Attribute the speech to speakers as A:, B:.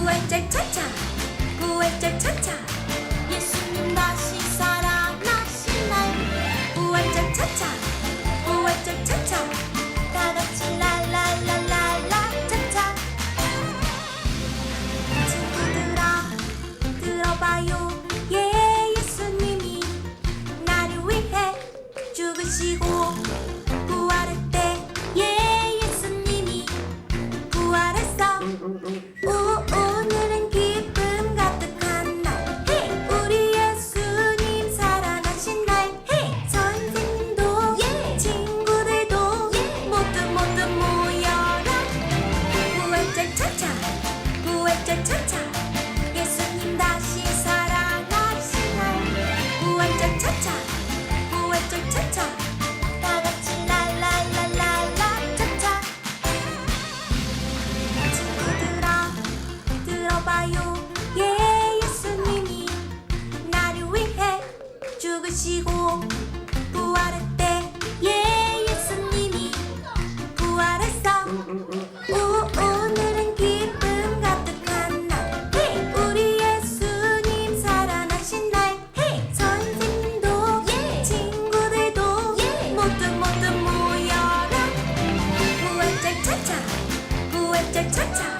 A: 부활절 차차 부활절 차차. 예수님 다시 살아나신 날. 부활절 차차 부활절 차차. 다 같이 랄랄랄랄라 차차. 친구들아 들어봐요. 예 예수님이 나를 위해 죽으시고 부활했대 예 예수님이 부활했어 죽으시고 부활할 때 예, 예수님이 부활했어 오, 오늘은 기쁨 가득한 날. 우리 예수님 살아나신 날. 선생님도 친구들도 모두 모두 모여라. 부활절 차차 부활절 차차.